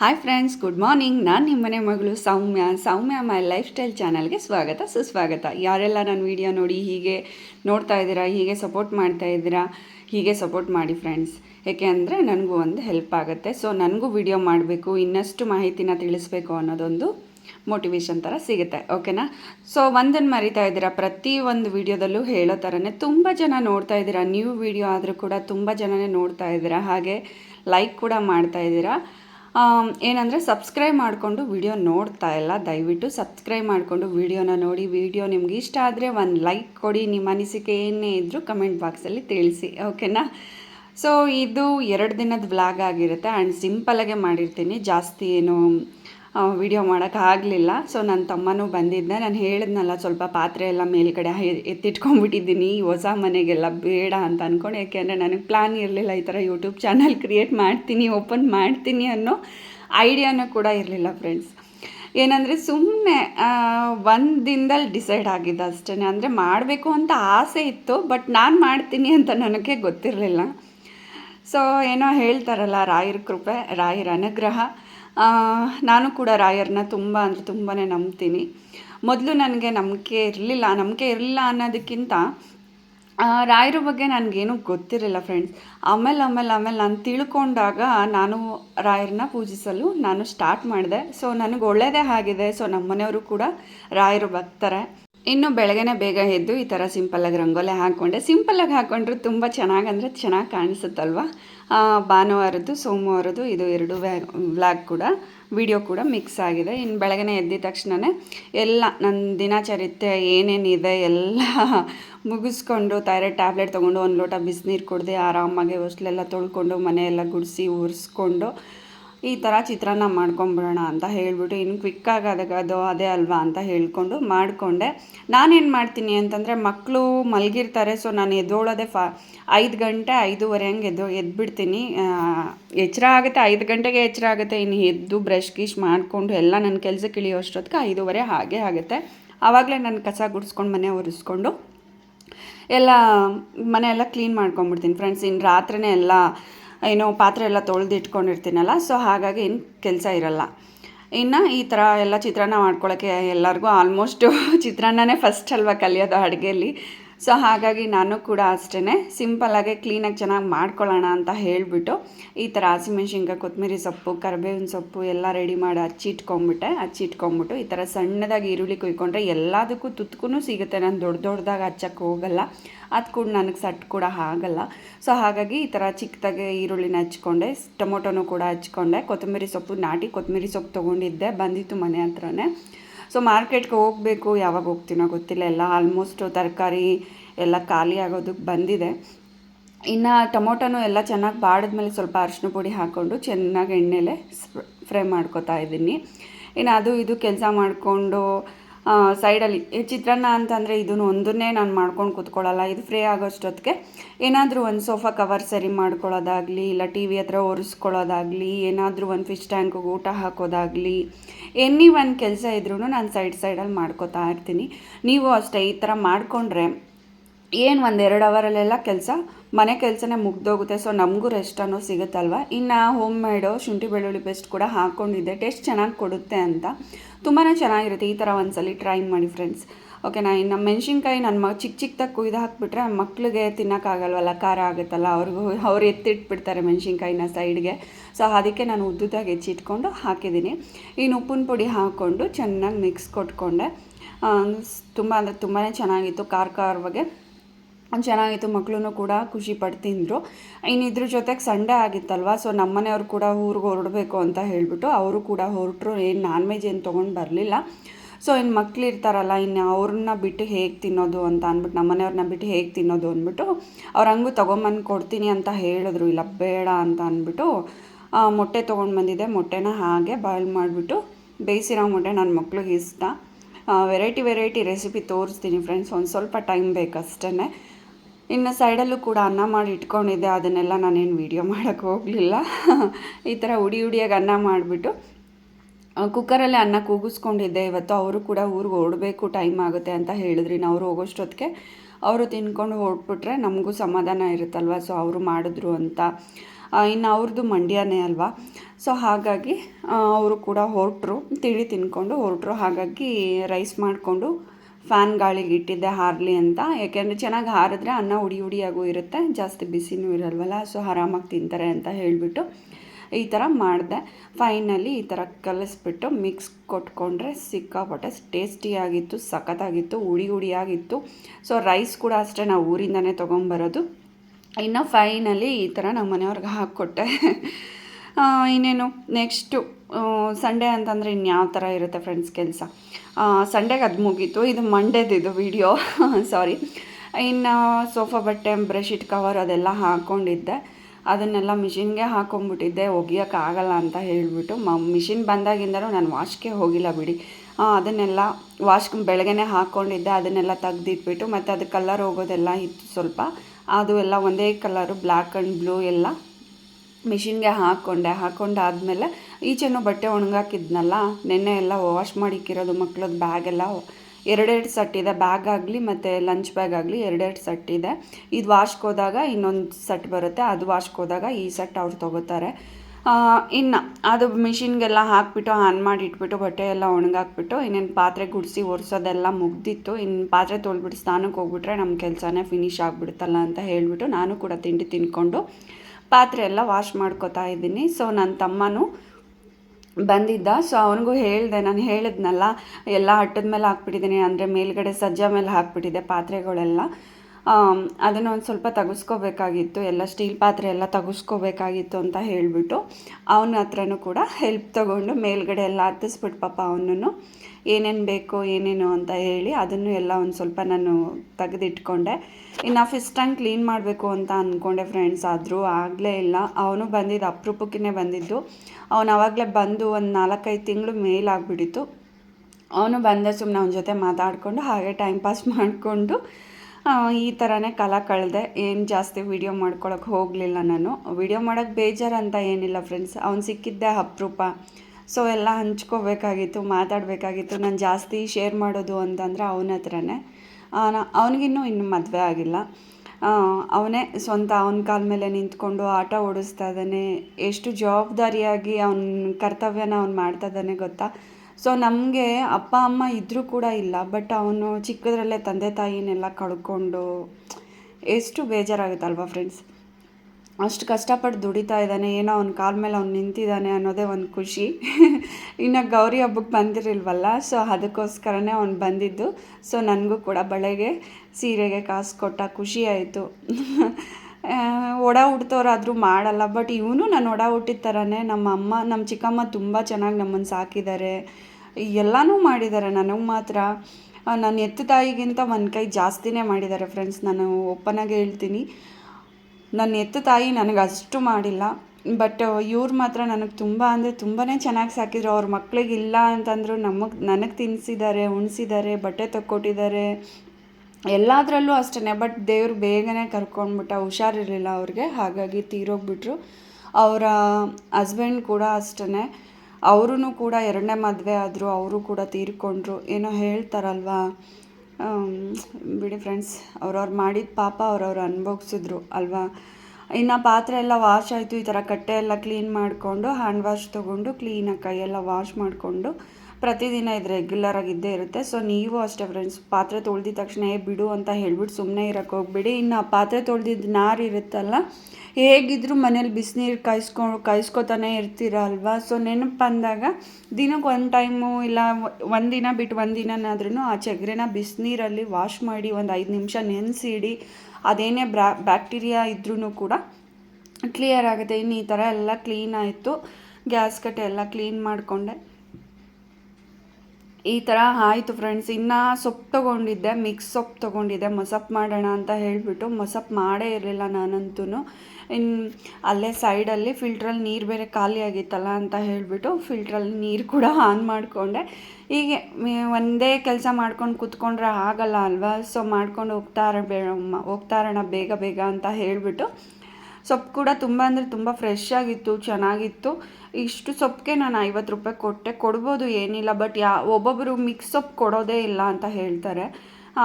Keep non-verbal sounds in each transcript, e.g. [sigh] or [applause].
Hi friends good morning ನಾನು ನಿಮ್ಮನೆ ಮಗಳು ಸೌಮ್ಯ. ಸೌಮ್ಯ ಮೈ ಲೈಫ್ ಸ್ಟೈಲ್ ಚಾನಲ್ಗೆ ಸ್ವಾಗತ, ಸುಸ್ವಾಗತ. ಯಾರೆಲ್ಲ ನನ್ನ ವಿಡಿಯೋ ನೋಡಿ ಹೀಗೆ ನೋಡ್ತಾ ಇದ್ದೀರಾ, ಹೀಗೆ ಸಪೋರ್ಟ್ ಮಾಡ್ತಾ ಇದ್ದೀರಾ, ಹೀಗೆ ಸಪೋರ್ಟ್ ಮಾಡಿ ಫ್ರೆಂಡ್ಸ್ ಏಕೆ ಅಂದರೆ ನನಗೂ ಒಂದು ಹೆಲ್ಪ್ ಆಗುತ್ತೆ. ಸೊ ನನಗೂ ವಿಡಿಯೋ ಮಾಡಬೇಕು, ಇನ್ನಷ್ಟು ಮಾಹಿತಿನ ತಿಳಿಸ್ಬೇಕು ಅನ್ನೋದೊಂದು ಮೋಟಿವೇಶನ್ ಥರ ಸಿಗುತ್ತೆ. ಓಕೆನಾ ಸೊ ಒಂದನ್ನು ಮರಿತಾ ಇದ್ದೀರಾ, ಪ್ರತಿ ಒಂದು ವಿಡಿಯೋದಲ್ಲೂ ಹೇಳೋ ಥರನೇ ತುಂಬ ಜನ ನೋಡ್ತಾ ಇದ್ದೀರಾ. ನ್ಯೂ ವಿಡಿಯೋ ಆದರೂ ಕೂಡ ತುಂಬ ಜನನೇ ನೋಡ್ತಾ ಇದ್ದೀರಾ. ಹಾಗೆ ಲೈಕ್ ಕೂಡ ಮಾಡ್ತಾ ಇದ್ದೀರಾ. ಏನಂದರೆ ಸಬ್ಸ್ಕ್ರೈಬ್ ಮಾಡಿಕೊಂಡು ವಿಡಿಯೋ ನೋಡ್ತಾ ಇಲ್ಲ, ದಯವಿಟ್ಟು ಸಬ್ಸ್ಕ್ರೈಬ್ ಮಾಡಿಕೊಂಡು ವಿಡಿಯೋನ ನೋಡಿ. ವಿಡಿಯೋ ನಿಮ್ಗೆ ಇಷ್ಟ ಆದರೆ ಒಂದು ಲೈಕ್ ಕೊಡಿ, ನಿಮ್ಮ ಅನಿಸಿಕೆ ಏನೇ ಇದ್ದರೂ ಕಮೆಂಟ್ ಬಾಕ್ಸಲ್ಲಿ ತಿಳಿಸಿ, ಓಕೆನಾ? ಸೊ ಇದು ಎರಡು ದಿನದ ವ್ಲಾಗ್ ಆಗಿರುತ್ತೆ. ಆ್ಯಂಡ್ ಸಿಂಪಲಾಗೆ ಮಾಡಿರ್ತೀನಿ. ಜಾಸ್ತಿ ಏನು ವಿಡಿಯೋ ಮಾಡೋಕ್ಕಾಗಲಿಲ್ಲ ಸೊ ನನ್ನ ತಮ್ಮನೂ ಬಂದಿದ್ದೆ ನಾನು ಹೇಳಿದ್ನಲ್ಲ, ಸ್ವಲ್ಪ ಪಾತ್ರೆ ಎಲ್ಲ ಮೇಲ್ಗಡೆ ಎತ್ತಿಟ್ಕೊಂಡ್ಬಿಟ್ಟಿದ್ದೀನಿ. ಹೊಸ ಮನೆಗೆಲ್ಲ ಬೇಡ ಅಂತ ಅಂದ್ಕೊಂಡು ಯಾಕೆಂದರೆ ನನಗೆ ಪ್ಲ್ಯಾನ್ ಇರಲಿಲ್ಲ ಈ ಥರ ಯೂಟ್ಯೂಬ್ ಚಾನಲ್ ಕ್ರಿಯೇಟ್ ಮಾಡ್ತೀನಿ ಓಪನ್ ಮಾಡ್ತೀನಿ ಅನ್ನೋ ಐಡಿಯಾನೂ ಕೂಡ ಇರಲಿಲ್ಲ ಫ್ರೆಂಡ್ಸ್ ಏನಂದರೆ ಸುಮ್ಮನೆ ಒಂದು ದಿನದಲ್ಲಿ ಡಿಸೈಡ್ ಆಗಿದ್ದು ಅಷ್ಟೇ ಅಂದರೆ ಮಾಡಬೇಕು ಅಂತ ಆಸೆ ಇತ್ತು ಬಟ್ ನಾನು ಮಾಡ್ತೀನಿ ಅಂತ ನನಗೆ ಗೊತ್ತಿರಲಿಲ್ಲ. ಸೊ ಏನೋ ಹೇಳ್ತಾರಲ್ಲ, ರಾಯರ ಕೃಪೆ, ರಾಯರ ಅನುಗ್ರಹ. ನಾನು ಕೂಡ ರಾಯರನ್ನ ತುಂಬ ಅಂದರೆ ತುಂಬಾ ನಂಬ್ತೀನಿ. ಮೊದಲು ನನಗೆ ನಂಬಿಕೆ ಇರಲಿಲ್ಲ. ನಂಬಿಕೆ ಇರಲಿಲ್ಲ ಅನ್ನೋದಕ್ಕಿಂತ ರಾಯರ ಬಗ್ಗೆ ನನಗೇನು ಗೊತ್ತಿರಲಿಲ್ಲ ಫ್ರೆಂಡ್ಸ್ ಆಮೇಲೆ ಆಮೇಲೆ ಆಮೇಲೆ ನಾನು ತಿಳ್ಕೊಂಡಾಗ ನಾನು ರಾಯರನ್ನ ಪೂಜಿಸಲು ನಾನು ಸ್ಟಾರ್ಟ್ ಮಾಡಿದೆ. ಸೊ ನನಗೆ ಒಳ್ಳೆಯದೇ ಆಗಿದೆ. ಸೊ ನಮ್ಮ ಮನೆಯವರು ಕೂಡ ರಾಯರು ಭಕ್ತಾರೆ. ಇನ್ನು ಬೆಳಗ್ಗೆನೆ ಬೇಗ ಎದ್ದು ಈ ಥರ ಸಿಂಪಲ್ಲಾಗಿ ರಂಗೋಲಿ ಹಾಕ್ಕೊಂಡೆ. ಸಿಂಪಲ್ಲಾಗಿ ಹಾಕ್ಕೊಂಡ್ರೆ ತುಂಬ ಚೆನ್ನಾಗಿ ಅಂದರೆ ಚೆನ್ನಾಗಿ ಕಾಣಿಸುತ್ತಲ್ವ? ಭಾನುವಾರದ್ದು, ಸೋಮವಾರದ್ದು ಇದು ಎರಡು ವ್ಲಾಗ್ ಕೂಡ, ವಿಡಿಯೋ ಕೂಡ ಮಿಕ್ಸ್ ಆಗಿದೆ. ಇನ್ನು ಬೆಳಗ್ಗೆನೆ ಎದ್ದಿದ ತಕ್ಷಣವೇ ಎಲ್ಲ ನನ್ನ ದಿನಚರಿತ್ರೆ ಏನೇನಿದೆ ಎಲ್ಲ [laughs] ಮುಗಿಸ್ಕೊಂಡು ಥೈರಾಯ್ಡ್ ಟ್ಯಾಬ್ಲೆಟ್ ತೊಗೊಂಡು ಒಂದು ಲೋಟ ಬಿಸಿನೀರು ಕುಡ್ದು ಆರಾಮಾಗಿ, ಹೊಸ್ಲೆಲ್ಲ ತೊಳ್ಕೊಂಡು ಮನೆಯೆಲ್ಲ ಗುಡಿಸಿ, ಒರೆಸ್ಕೊಂಡು ಈ ಥರ ಚಿತ್ರಾನ್ನ ಮಾಡ್ಕೊಂಬಿಡೋಣ ಅಂತ ಹೇಳಿಬಿಟ್ಟು ಇನ್ನು ಕ್ವಿಕ್ಕಾಗಿ ಅದಕ್ಕೆ ಅದು ಅದೇ ಅಲ್ವಾ ಅಂತ ಹೇಳ್ಕೊಂಡು ಮಾಡಿಕೊಂಡೆ. ನಾನೇನು ಮಾಡ್ತೀನಿ ಅಂತಂದರೆ ಮಕ್ಕಳು ಮಲಗಿರ್ತಾರೆ ಸೊ ನಾನು ಎದ್ದೋಳೋದೆ ಫಾ ಐದು ಗಂಟೆ ಐದೂವರೆ ಹಂಗೆ ಎದ್ದು ಎದ್ಬಿಡ್ತೀನಿ. ಎಚ್ಚರ ಆಗುತ್ತೆ, ಐದು ಗಂಟೆಗೆ ಎಚ್ಚರ ಆಗುತ್ತೆ. ಇನ್ನು ಎದ್ದು ಬ್ರಷ್ ಗೀಶ್ ಮಾಡಿಕೊಂಡು ಎಲ್ಲ ನನ್ನ ಕೆಲಸಕ್ಕೆ ಇಳಿಯೋ ಅಷ್ಟೊತ್ತಿಗೆ ಐದೂವರೆ ಹಾಗೆ ಆಗುತ್ತೆ. ಆವಾಗಲೇ ನಾನು ಕಸ ಗುಡಿಸ್ಕೊಂಡು ಮನೆ ಒರೆಸ್ಕೊಂಡು ಎಲ್ಲ ಮನೆ ಎಲ್ಲ ಕ್ಲೀನ್ ಮಾಡ್ಕೊಂಬಿಡ್ತೀನಿ. ಫ್ರೆಂಡ್ಸ್ ಇನ್ನು ರಾತ್ರಿನೇ ಎಲ್ಲ ಏನೋ ಪಾತ್ರೆ ಎಲ್ಲ ತೊಳೆದು ಇಟ್ಕೊಂಡಿರ್ತೀನಲ್ಲ ಸೊ ಹಾಗಾಗಿ ಏನು ಕೆಲಸ ಇರಲ್ಲ. ಇನ್ನು ಈ ಥರ ಎಲ್ಲ ಚಿತ್ರಾನ್ನ ಮಾಡ್ಕೊಳ್ಳೋಕ್ಕೆ ಎಲ್ಲರಿಗೂ ಆಲ್ಮೋಸ್ಟು ಚಿತ್ರಾನ್ನನೇ ಫಸ್ಟ್ ಅಲ್ವಾ ಕಲಿಯೋದು ಅಡುಗೆಯಲ್ಲಿ ಸೊ ಹಾಗಾಗಿ ನಾನು ಕೂಡ ಅಷ್ಟೇ ಸಿಂಪಲ್ಲಾಗೆ ಕ್ಲೀನಾಗಿ ಚೆನ್ನಾಗಿ ಮಾಡ್ಕೊಳ್ಳೋಣ ಅಂತ ಹೇಳಿಬಿಟ್ಟು ಈ ಥರ ಹಸಿಮೆಣ್ಸಿನ್ಕಾಯಿ ಕೊತ್ತಂಬರಿ ಸೊಪ್ಪು, ಕರಿಬೇವಿನ ಸೊಪ್ಪು ಎಲ್ಲ ರೆಡಿ ಮಾಡಿ ಹಚ್ಚಿಟ್ಕೊಂಬಿಟ್ಟೆ ಹಚ್ಚಿಟ್ಕೊಂಬಿಟ್ಟು ಈ ಥರ ಸಣ್ಣದಾಗಿ ಈರುಳ್ಳಿ ಕುಯ್ಕೊಂಡ್ರೆ ಎಲ್ಲದಕ್ಕೂ ತುತ್ಕೂ ಸಿಗುತ್ತೆ. ನಾನು ದೊಡ್ಡ ದೊಡ್ಡದಾಗಿ ಹಚ್ಚಕ್ಕೆ ಹೋಗಲ್ಲ. ಅದು ಕೂಡ ನನಗೆ ಸಟ್ ಕೂಡ ಆಗಲ್ಲ. ಸೊ ಹಾಗಾಗಿ ಈ ಥರ ಚಿಕ್ಕದಾಗಿ ಈರುಳ್ಳಿನ ಹಚ್ಕೊಂಡೆ ಟೊಮೊಟೊನೂ ಕೂಡ ಹಚ್ಕೊಂಡೆ ಕೊತ್ತಂಬರಿ ಸೊಪ್ಪು, ನಾಟಿ ಕೊತ್ತಂಬರಿ ಸೊಪ್ಪು ತೊಗೊಂಡಿದ್ದೆ. ಬಂದಿತ್ತು ಮನೆ ಹತ್ರನೇ. ಸೊ ಮಾರ್ಕೆಟ್ಗೆ ಹೋಗಬೇಕು, ಯಾವಾಗ ಹೋಗ್ತೀನೋ ಗೊತ್ತಿಲ್ಲ. ಎಲ್ಲ ಆಲ್ಮೋಸ್ಟು ತರಕಾರಿ ಎಲ್ಲ ಖಾಲಿ ಆಗೋದಕ್ಕೆ ಬಂದಿದೆ. ಇನ್ನು ಟೊಮೊಟೊನೂ ಎಲ್ಲ ಚೆನ್ನಾಗಿ ಬಾಡಿದ್ಮೇಲೆ ಸ್ವಲ್ಪ ಅರಿಶಿನ ಪುಡಿ ಹಾಕ್ಕೊಂಡು ಚೆನ್ನಾಗಿ ಎಣ್ಣೆಲೆ ಫ್ರೈ ಮಾಡ್ಕೊತಾ ಇದ್ದೀನಿ. ಇನ್ನು ಅದು ಇದು ಕೆಲಸ ಮಾಡಿಕೊಂಡು ಸೈಡಲ್ಲಿ. ಚಿತ್ರಾನ್ನ ಅಂತಂದರೆ ಇದನ್ನು ಒಂದನ್ನೇ ನಾನು ಮಾಡ್ಕೊಂಡು ಕೂತ್ಕೊಳ್ಳಲ್ಲ, ಇದು ಫ್ರೀ ಆಗೋಷ್ಟೊತ್ತಿಗೆ. ಏನಾದರೂ ಒಂದು ಸೋಫಾ ಕವರ್ ಸರಿ ಮಾಡ್ಕೊಳ್ಳೋದಾಗಲಿ, ಇಲ್ಲ ಟಿ ವಿ ಹತ್ರ ಒರೆಸ್ಕೊಳ್ಳೋದಾಗಲಿ, ಏನಾದರೂ ಒಂದು ಫಿಶ್ ಟ್ಯಾಂಕ್ಗೆ ಊಟ ಹಾಕೋದಾಗಲಿ, ಎನಿ ಒಂದು ಕೆಲಸ ಇದ್ರೂ ನಾನು ಸೈಡ್ ಸೈಡಲ್ಲಿ ಮಾಡ್ಕೋತಾ ಇರ್ತೀನಿ. ನೀವು ಅಷ್ಟೇ ಈ ಥರ ಮಾಡಿಕೊಂಡ್ರೆ, ಏನು ಒಂದೆರಡು ಅವರಲ್ಲೆಲ್ಲ ಕೆಲಸ ಮನೆ ಕೆಲಸನೇ ಮುಗ್ದೋಗುತ್ತೆ ಸೊ ನಮಗೂ ರೆಸ್ಟ್ ಅನ್ನೋ ಸಿಗುತ್ತಲ್ವ? ಇನ್ನು ಹೋಮ್ ಮೇಡು ಶುಂಠಿ ಬೆಳ್ಳುಳ್ಳಿ ಪೇಸ್ಟ್ ಕೂಡ ಹಾಕ್ಕೊಂಡಿದ್ದೆ ಟೇಸ್ಟ್ ಚೆನ್ನಾಗಿ ಕೊಡುತ್ತೆ ಅಂತ. ತುಂಬಾ ಚೆನ್ನಾಗಿರುತ್ತೆ ಈ ಥರ ಒಂದ್ಸಲಿ ಟ್ರೈ ಮಾಡಿ ಫ್ರೆಂಡ್ಸ್ ಓಕೆನಾ ಇನ್ನು ಮೆಣಸಿನ್ಕಾಯಿ ನನ್ನ ಮಗ ಚಿಕ್ಕ ಚಿಕ್ಕದಾಗಿ ಕುಯ್ದು ಹಾಕ್ಬಿಟ್ರೆ ಮಕ್ಳಿಗೆ ತಿನ್ನೋಕ್ಕಾಗಲ್ವಲ್ಲ, ಖಾರ ಆಗುತ್ತಲ್ಲ, ಅವ್ರಿಗೂ ಅವ್ರು ಎತ್ತಿಟ್ಬಿಡ್ತಾರೆ ಮೆಣಸಿನ್ಕಾಯಿನ ಸೈಡ್ಗೆ ಸೊ ಅದಕ್ಕೆ ನಾನು ಉದ್ದುದಾಗಿ ಹೆಚ್ಚಿಟ್ಕೊಂಡು ಹಾಕಿದ್ದೀನಿ. ಇನ್ನು ಉಪ್ಪಿನ ಪುಡಿ ಹಾಕ್ಕೊಂಡು ಚೆನ್ನಾಗಿ ಮಿಕ್ಸ್ ಕೊಟ್ಕೊಂಡೆ. ತುಂಬ ಅಂದರೆ ತುಂಬಾ ಚೆನ್ನಾಗಿತ್ತು, ಖಾರ ಖಾರವಾಗೆ. ಚೆನ್ನಾಗಿತ್ತು. ಮಕ್ಕಳೂ ಕೂಡ ಖುಷಿ ಪಟ್ಟು ತಿಂದರು ಇನ್ನು ಇದ್ರ ಜೊತೆಗೆ ಸಂಡೇ ಆಗಿತ್ತಲ್ವ? ಸೊ ನಮ್ಮನೆಯವ್ರು ಕೂಡ ಊರಿಗೆ ಹೊರಡಬೇಕು ಅಂತ ಹೇಳಿಬಿಟ್ಟು ಅವರು ಕೂಡ ಹೊರಟರು. ಏನು ನಾನ್ ವೆಜ್ ಏನು ತೊಗೊಂಡು ಬರಲಿಲ್ಲ. ಸೊ ಇನ್ನು ಮಕ್ಳು ಇರ್ತಾರಲ್ಲ, ಇನ್ನು ಅವ್ರನ್ನ ಬಿಟ್ಟು ಹೇಗೆ ತಿನ್ನೋದು ಅಂತ ಅಂದ್ಬಿಟ್ಟು ನಮ್ಮನೆಯವ್ರನ್ನ ಬಿಟ್ಟು ಹೇಗೆ ತಿನ್ನೋದು ಅಂದ್ಬಿಟ್ಟು, ಅವ್ರು ಹಂಗೂ ತೊಗೊಂಬಂದು ಕೊಡ್ತೀನಿ ಅಂತ ಹೇಳಿದ್ರು. ಇಲ್ಲ, ಬೇಡ ಅಂತ ಅಂದ್ಬಿಟ್ಟು ಮೊಟ್ಟೆ ತೊಗೊಂಡು ಬಂದಿದ್ದೆ. ಮೊಟ್ಟೆನ ಹಾಗೆ ಬಾಯ್ಲ್ ಮಾಡಿಬಿಟ್ಟು, ಬೇಯಿಸಿರೋ ಮೊಟ್ಟೆ ನನ್ನ ಮಕ್ಳಿಗೆ ಇಷ್ಟ. ವೆರೈಟಿ ವೆರೈಟಿ ರೆಸಿಪಿ ತೋರಿಸ್ತೀನಿ ಫ್ರೆಂಡ್ಸ್ ಒಂದು ಸ್ವಲ್ಪ ಟೈಮ್ ಬೇಕಷ್ಟೇ ಇನ್ನು ಸೈಡಲ್ಲೂ ಕೂಡ ಅನ್ನ ಮಾಡಿ ಇಟ್ಕೊಂಡಿದ್ದೆ, ಅದನ್ನೆಲ್ಲ ನಾನೇನು ವೀಡಿಯೋ ಮಾಡೋಕ್ಕೆ ಹೋಗಲಿಲ್ಲ. ಈ ಥರ ಉಡಿ ಉಡಿಯಾಗಿ ಅನ್ನ ಮಾಡಿಬಿಟ್ಟು ಕುಕ್ಕರಲ್ಲೇ ಅನ್ನ ಕೂಗಿಸ್ಕೊಂಡಿದ್ದೆ. ಇವತ್ತು ಅವರು ಕೂಡ ಊರಿಗೆ ಓಡಬೇಕು ಟೈಮ್ ಆಗುತ್ತೆ ಅಂತ ಹೇಳಿದ್ರಿ. ನಾವು ಹೋಗೋಷ್ಟೊತ್ತಿಗೆ ಅವರು ತಿನ್ಕೊಂಡು ಹೊರಟ್ಬಿಟ್ರೆ ನಮಗೂ ಸಮಾಧಾನ ಇರುತ್ತಲ್ವ? ಸೊ ಅವರು ಮಾಡಿದ್ರು ಅಂತ. ಇನ್ನು ಅವ್ರದ್ದು ಮಂಡ್ಯನೇ ಅಲ್ವಾ? ಸೊ ಹಾಗಾಗಿ ಅವರು ಕೂಡ ಹೊರಟರು, ತಿಳಿ ತಿನ್ಕೊಂಡು ಹೊರಟರು. ಹಾಗಾಗಿ ರೈಸ್ ಮಾಡಿಕೊಂಡು ಫ್ಯಾನ್ ಗಾಳಿಗೆ ಇಟ್ಟಿದ್ದೆ ಹಾರಲಿ ಅಂತ. ಯಾಕೆಂದರೆ ಚೆನ್ನಾಗಿ ಹಾರಿದ್ರೆ ಅನ್ನ ಉಡಿ ಉಡಿಯಾಗೂ ಇರುತ್ತೆ, ಜಾಸ್ತಿ ಬಿಸಿನೂ ಇರಲ್ವಲ್ಲ, ಸೊ ಆರಾಮಾಗಿ ತಿಂತಾರೆ ಅಂತ ಹೇಳಿಬಿಟ್ಟು ಈ ಥರ ಮಾಡಿದೆ. ಫೈನಲಿ ಈ ಥರ ಕಲಿಸ್ಬಿಟ್ಟು ಮಿಕ್ಸ್ ಕೊಟ್ಕೊಂಡ್ರೆ ಸಿಕ್ಕಾಪಟ್ಟೆ ಟೇಸ್ಟಿಯಾಗಿತ್ತು, ಸಖತ್ತಾಗಿತ್ತು, ಉಡಿ ಉಡಿಯಾಗಿತ್ತು ಸೊ ರೈಸ್ ಕೂಡ ಅಷ್ಟೇ ನಾವು ಊರಿಂದನೇ ತೊಗೊಂಬರೋದು. ಇನ್ನು ಫೈನಲಿ ಈ ಥರ ನಮ್ಮ ಮನೆಯವ್ರಿಗೆ ಹಾಕ್ಕೊಟ್ಟೆ. ಇನ್ನೇನು, ನೆಕ್ಸ್ಟು ಸಂಡೇ ಅಂತಂದರೆ ಇನ್ಯಾವ ಥರ ಇರುತ್ತೆ ಫ್ರೆಂಡ್ಸ್ ಕೆಲಸ? ಸಂಡೇಗೆ ಅದು ಮುಗೀತು. ಇದು ಮಂಡೇದಿದು ವಿಡಿಯೋ ಸಾರಿ ಇನ್ನು ಸೋಫಾ ಬಟ್ಟೆ ಬ್ರಷಿಟ್ ಕವರ್ ಅದೆಲ್ಲ ಹಾಕ್ಕೊಂಡಿದ್ದೆ ಅದನ್ನೆಲ್ಲ ಮಿಷಿನ್ಗೆ ಹಾಕೊಂಡ್ಬಿಟ್ಟಿದ್ದೆ. ಒಗಿಯೋಕ್ಕಾಗಲ್ಲ ಅಂತ ಹೇಳಿಬಿಟ್ಟು ಮ ಮಿಷಿನ್ ಬಂದಾಗಿಂದಲೂ ನಾನು ವಾಶ್ಗೆ ಹೋಗಿಲ್ಲ ಬಿಡಿ. ಅದನ್ನೆಲ್ಲ ವಾಶ್ ಬೆಳಗ್ಗೆನೆ ಹಾಕ್ಕೊಂಡಿದ್ದೆ ಅದನ್ನೆಲ್ಲ ತೆಗ್ದಿಟ್ಬಿಟ್ಟು ಮತ್ತು ಅದು ಕಲರ್ ಹೋಗೋದೆಲ್ಲ ಇತ್ತು ಸ್ವಲ್ಪ. ಅದು ಎಲ್ಲ ಒಂದೇ ಕಲರು ಬ್ಲ್ಯಾಕ್ ಆ್ಯಂಡ್ ಬ್ಲೂ ಎಲ್ಲ. ಮಿಷಿನ್ಗೆ ಹಾಕ್ಕೊಂಡೆ. ಹಾಕ್ಕೊಂಡಾದ್ಮೇಲೆ ಈಚೆನೂ ಬಟ್ಟೆ ಒಣಗಾಕಿದ್ನಲ್ಲ, ನೆನ್ನೆ ಎಲ್ಲ ವಾಶ್ ಮಾಡಿಕ್ಕಿರೋದು ಮಕ್ಳದ್ದು ಬ್ಯಾಗೆಲ್ಲ. ಎರಡೆರಡು ಸೆಟ್ ಇದೆ ಬ್ಯಾಗ್ ಆಗಲಿ ಮತ್ತು ಲಂಚ್ ಬ್ಯಾಗ್ ಆಗಲಿ ಎರಡೆರಡು ಸೆಟ್ ಇದೆ ಇದು ವಾಶ್ಕೋದಾಗ ಇನ್ನೊಂದು ಸೆಟ್ ಬರುತ್ತೆ. ಅದು ವಾಶ್ಕೋದಾಗ ಈ ಸೆಟ್ ಅವ್ರು ತೊಗೋತಾರೆ. ಇನ್ನು ಅದು ಮಿಷಿನ್ಗೆಲ್ಲ ಹಾಕ್ಬಿಟ್ಟು ಆನ್ ಮಾಡಿ ಇಟ್ಬಿಟ್ಟು ಬಟ್ಟೆ ಎಲ್ಲ ಒಣಗಾಕ್ಬಿಟ್ಟು ಇನ್ನೇನು ಪಾತ್ರೆ ಗುಡಿಸಿ ಒರೆಸೋದೆಲ್ಲ ಮುಗ್ದಿತ್ತು. ಇನ್ನು ಪಾತ್ರೆ ತೊಳ್ಬಿಟ್ಟು ಸ್ನಾನಕ್ಕೆ ಹೋಗ್ಬಿಟ್ರೆ ನಮ್ಮ ಕೆಲಸನೇ ಫಿನಿಶ್ ಆಗಿಬಿಡುತ್ತಲ್ಲ ಅಂತ ಹೇಳಿಬಿಟ್ಟು ನಾನು ಕೂಡ ತಿಂಡಿ ತಿನ್ಕೊಂಡು ಪಾತ್ರೆ ಎಲ್ಲ ವಾಶ್ ಮಾಡ್ಕೋತಾ ಇದ್ದೀನಿ. ಸೊ ನನ್ನ ತಮ್ಮನೂ ಬಂದಿದ್ದ. ಸೊ ಅವನಿಗೂ ಹೇಳಿದೆ, ನಾನು ಹೇಳಿದ್ನಲ್ಲ, ಎಲ್ಲ ಹಟ್ಟದ ಮೇಲೆ ಹಾಕ್ಬಿಟ್ಟಿದ್ದೀನಿ ಅಂದರೆ ಮೇಲ್ಗಡೆ ಸಜ್ಜ ಮೇಲೆ ಹಾಕ್ಬಿಟ್ಟಿದ್ದೆ ಪಾತ್ರೆಗಳೆಲ್ಲ. ಅದನ್ನು ಒಂದು ಸ್ವಲ್ಪ ತೆಗೆಸ್ಕೋಬೇಕಾಗಿತ್ತು, ಎಲ್ಲ ಸ್ಟೀಲ್ ಪಾತ್ರೆ ಎಲ್ಲ ತೆಗೆಸ್ಕೋಬೇಕಾಗಿತ್ತು ಅಂತ ಹೇಳಿಬಿಟ್ಟು ಅವನ ಹತ್ರನೂ ಕೂಡ ಹೆಲ್ಪ್ ತೊಗೊಂಡು ಮೇಲ್ಗಡೆ ಎಲ್ಲ ಹತ್ತಿಸ್ಬಿಟ್ಟು ಪಾಪ ಅವನನ್ನು. ಏನೇನು ಬೇಕು ಏನೇನು ಅಂತ ಹೇಳಿ ಅದನ್ನು ಎಲ್ಲ ಒಂದು ಸ್ವಲ್ಪ ನಾನು ತೆಗೆದಿಟ್ಕೊಂಡೆ. ಇನ್ನು ಫಿಸ್ ಟೈಮ್ ಕ್ಲೀನ್ ಮಾಡಬೇಕು ಅಂತ ಅಂದ್ಕೊಂಡೆ ಫ್ರೆಂಡ್ಸ್ ಆದರೂ, ಆಗಲೇ ಇಲ್ಲ. ಅವನು ಬಂದಿದ್ದು ಅಪರೂಪಕ್ಕೇ ಬಂದಿದ್ದು. ಅವನು ಆವಾಗಲೇ ಬಂದು ಒಂದು ನಾಲ್ಕೈದು ತಿಂಗಳು ಮೇಲಾಗ್ಬಿಟ್ಟಿತ್ತು. ಅವನು ಬಂದ ಸುಮ್ಮನೆ ಅವನ ಜೊತೆ ಮಾತಾಡಿಕೊಂಡು ಹಾಗೆ ಟೈಮ್ ಪಾಸ್ ಮಾಡಿಕೊಂಡು ಈ ಥರನೇ ಕಾಲ ಕಳೆದೆ, ಏನು ಜಾಸ್ತಿ ವೀಡಿಯೋ ಮಾಡ್ಕೊಳಕ್ಕೆ ಹೋಗಲಿಲ್ಲ ನಾನು. ವೀಡಿಯೋ ಮಾಡೋಕ್ಕೆ ಅಂತ ಏನಿಲ್ಲ ಫ್ರೆಂಡ್ಸ್ ಅವ್ನು ಸಿಕ್ಕಿದ್ದೆ ಅಪರೂಪ. ಸೊ ಎಲ್ಲ ಹಂಚ್ಕೋಬೇಕಾಗಿತ್ತು, ಮಾತಾಡಬೇಕಾಗಿತ್ತು. ನಾನು ಜಾಸ್ತಿ ಶೇರ್ ಮಾಡೋದು ಅಂತಂದರೆ ಅವನ ಹತ್ರನೇ. ಅವನಿಗಿನ್ನೂ ಇನ್ನು ಮದುವೆ ಆಗಿಲ್ಲ. ಅವನೇ ಸ್ವಂತ ಅವನ ಕಾಲ ಮೇಲೆ ನಿಂತ್ಕೊಂಡು ಆಟ ಓಡಿಸ್ತಾ ಇದ್ದಾನೆ. ಎಷ್ಟು ಜವಾಬ್ದಾರಿಯಾಗಿ ಅವನ ಕರ್ತವ್ಯನ ಅವ್ನು ಮಾಡ್ತಾ ಇದ್ದಾನೆ ಗೊತ್ತಾ? ಸೊ ನಮಗೆ ಅಪ್ಪ, ಅಮ್ಮ ಇದ್ದರೂ ಕೂಡ ಇಲ್ಲ. ಬಟ್ ಅವನು ಚಿಕ್ಕದ್ರಲ್ಲೇ ತಂದೆ ತಾಯಿನೆಲ್ಲ ಕಳ್ಕೊಂಡು ಎಷ್ಟು ಬೇಜಾರಾಗುತ್ತಲ್ವ ಫ್ರೆಂಡ್ಸ್ ಅಷ್ಟು ಕಷ್ಟಪಟ್ಟು ದುಡಿತಾ ಇದ್ದಾನೆ. ಏನೋ ಅವ್ನ ಕಾಲ ಮೇಲೆ ಅವ್ನು ನಿಂತಿದ್ದಾನೆ ಅನ್ನೋದೇ ಒಂದು ಖುಷಿ. [laughs] ಇನ್ನು ಗೌರಿ ಹಬ್ಬಕ್ಕೆ ಬಂದಿರಲ್ವಲ್ಲ ಸೊ ಅದಕ್ಕೋಸ್ಕರನೇ ಅವ್ನು ಬಂದಿದ್ದು. ಸೊ ನನಗೂ ಕೂಡ ಬಳೆಗೆ, ಸೀರೆಗೆ ಕಾಸು ಕೊಟ್ಟ ಖುಷಿ ಆಯಿತು. [laughs] ಒಡ ಹುಡ್ತವ್ರಾದರೂ ಮಾಡಲ್ಲ. ಬಟ್ ಇವನು ನಾನು ಒಡ ಹುಟ್ಟಿದ ಥರನೇ ನಮ್ಮ ಅಮ್ಮ, ನಮ್ಮ ಚಿಕ್ಕಮ್ಮ ತುಂಬ ಚೆನ್ನಾಗಿ ನಮ್ಮನ್ನು ಸಾಕಿದ್ದಾರೆ ಎಲ್ಲನೂ ಮಾಡಿದ್ದಾರೆ ನನಗೆ ಮಾತ್ರ. ನನ್ನ ಎತ್ತು ತಾಯಿಗಿಂತ ಒಂದು ಕೈ ಜಾಸ್ತಿನೇ ಮಾಡಿದ್ದಾರೆ ಫ್ರೆಂಡ್ಸ್ ನಾನು ಓಪನಾಗಿ ಹೇಳ್ತೀನಿ. ನನ್ನ ಎತ್ತು ತಾಯಿ ನನಗೆ ಅಷ್ಟು ಮಾಡಿಲ್ಲ. ಬಟ್ ಇವ್ರು ಮಾತ್ರ ನನಗೆ ತುಂಬ ಅಂದರೆ ತುಂಬಾ ಚೆನ್ನಾಗಿ ಸಾಕಿದ್ರು. ಅವ್ರ ಮಕ್ಕಳಿಗೆ ಇಲ್ಲ ಅಂತಂದ್ರು ನಮಗೆ, ನನಗೆ ತಿನ್ನಿಸಿದ್ದಾರೆ ಉಣಿಸಿದ್ದಾರೆ ಬಟ್ಟೆ ತಕ್ಕೊಟ್ಟಿದ್ದಾರೆ ಎಲ್ಲದರಲ್ಲೂ ಅಷ್ಟೇ ಬಟ್ ದೇವ್ರು ಬೇಗನೆ ಕರ್ಕೊಂಡ್ಬಿಟ್ಟ, ಹುಷಾರಿರಲಿಲ್ಲ ಅವ್ರಿಗೆ, ಹಾಗಾಗಿ ತೀರೋಗ್ಬಿಟ್ರು. ಅವರ ಹಸ್ಬೆಂಡ್ ಕೂಡ ಅಷ್ಟೇ ಅವರೂ ಕೂಡ ಎರಡನೇ ಮದುವೆ ಆದರು ಅವರು ಕೂಡ ತೀರ್ಕೊಂಡ್ರು. ಏನೋ ಹೇಳ್ತಾರಲ್ವಾ ಬಿಡಿ ಫ್ರೆಂಡ್ಸ್ ಅವ್ರವ್ರು ಮಾಡಿದ ಪಾಪ ಅವ್ರವ್ರು ಅನುಭವಿಸಿದ್ರು, ಅಲ್ವಾ? ಇನ್ನು ಪಾತ್ರೆ ಎಲ್ಲ ವಾಶ್ ಆಯಿತು, ಈ ಥರ ಕಟ್ಟೆ ಎಲ್ಲ ಕ್ಲೀನ್ ಮಾಡಿಕೊಂಡು ಹ್ಯಾಂಡ್ ವಾಶ್ ತೊಗೊಂಡು ಕ್ಲೀನಾಗಿ ಕೈಯೆಲ್ಲ ವಾಶ್ ಮಾಡಿಕೊಂಡು ಪ್ರತಿದಿನ ಇದು ರೆಗ್ಯುಲರಾಗಿ ಇದ್ದೇ ಇರುತ್ತೆ. ಸೊ ನೀವು ಅಷ್ಟೇ ಫ್ರೆಂಡ್ಸ್ ಪಾತ್ರೆ ತೊಳೆದಿದ ತಕ್ಷಣ ಏ ಬಿಡು ಅಂತ ಹೇಳ್ಬಿಟ್ಟು ಸುಮ್ಮನೆ ಇರೋಕ್ಕೆ ಹೋಗ್ಬಿಡಿ. ಇನ್ನು ಪಾತ್ರೆ ತೊಳೆದಿದ್ದು ನಾರು ಇರುತ್ತಲ್ಲ, ಹೇಗಿದ್ರು ಮನೇಲಿ ಬಿಸಿನೀರು ಕಾಯಿಸ್ಕೊಂಡು ಕಾಯಿಸ್ಕೊತಾನೆ ಇರ್ತೀರ ಅಲ್ವಾ? ಸೊ ನೆನಪು ಬಂದಾಗ ದಿನಕ್ಕೆ ಒಂದು ಟೈಮು ಇಲ್ಲ ಒಂದಿನ ಬಿಟ್ಟು ಒಂದಿನನಾದ್ರೂ ಆ ಚಗ್ರೆನ ಬಿಸಿನೀರಲ್ಲಿ ವಾಶ್ ಮಾಡಿ ಒಂದು ಐದು ನಿಮಿಷ ನೆನೆಸಿಡಿ. ಅದೇನೇ ಬ್ರಾ ಬ್ಯಾಕ್ಟೀರಿಯಾ ಇದ್ರೂ ಕೂಡ ಕ್ಲಿಯರ್ ಆಗುತ್ತೆ. ಇನ್ನು ಈ ಥರ ಎಲ್ಲ ಕ್ಲೀನ್ ಆಯಿತು. ಗ್ಯಾಸ್ ಕಟ್ಟೆ ಎಲ್ಲ ಕ್ಲೀನ್ ಮಾಡಿಕೊಂಡೆ. ಈ ಥರ ಆಯಿತು ಫ್ರೆಂಡ್ಸ್ ಇನ್ನು ಸೊಪ್ಪು ತೊಗೊಂಡಿದ್ದೆ ಮಿಕ್ಸ್ ಸೊಪ್ಪು ತೊಗೊಂಡಿದ್ದೆ. ಮೊಸಪ್ ಮಾಡೋಣ ಅಂತ ಹೇಳಿಬಿಟ್ಟು ಮೊಸಪ್ ಮಾಡೇ ಇರಲಿಲ್ಲ ನಾನಂತೂ ಇನ್ನು ಅಲ್ಲೇ ಸೈಡಲ್ಲಿ ಫಿಲ್ಟ್ರಲ್ಲಿ ನೀರು ಬೇರೆ ಖಾಲಿ ಆಗಿತ್ತಲ್ಲ ಅಂತ ಹೇಳಿಬಿಟ್ಟು ಫಿಲ್ಟ್ರಲ್ಲಿ ನೀರು ಕೂಡ ಆನ್ ಮಾಡಿಕೊಂಡೆ. ಹೀಗೆ ಒಂದೇ ಕೆಲಸ ಮಾಡ್ಕೊಂಡು ಕೂತ್ಕೊಂಡ್ರೆ ಆಗಲ್ಲ ಅಲ್ವಾ? ಸೊ ಮಾಡ್ಕೊಂಡು ಹೋಗ್ತಾ ಬೇ, ಹೋಗ್ತಾ ಬೇಗ ಬೇಗ ಅಂತ ಹೇಳಿಬಿಟ್ಟು ಸೊಪ್ಪು ಕೂಡ ತುಂಬ ಅಂದರೆ ತುಂಬ ಫ್ರೆಶ್ ಆಗಿತ್ತು, ಚೆನ್ನಾಗಿತ್ತು. ಇಷ್ಟು ಸೊಪ್ಪಿಗೆ ನಾನು ಐವತ್ತು ರೂಪಾಯಿ ಕೊಟ್ಟೆ. ಕೊಡ್ಬೋದು ಏನಿಲ್ಲ ಬಟ್ ಯಾ ಒಬ್ಬೊಬ್ಬರು ಮಿಕ್ಸ್ ಸೊಪ್ಪು ಕೊಡೋದೇ ಇಲ್ಲ ಅಂತ ಹೇಳ್ತಾರೆ.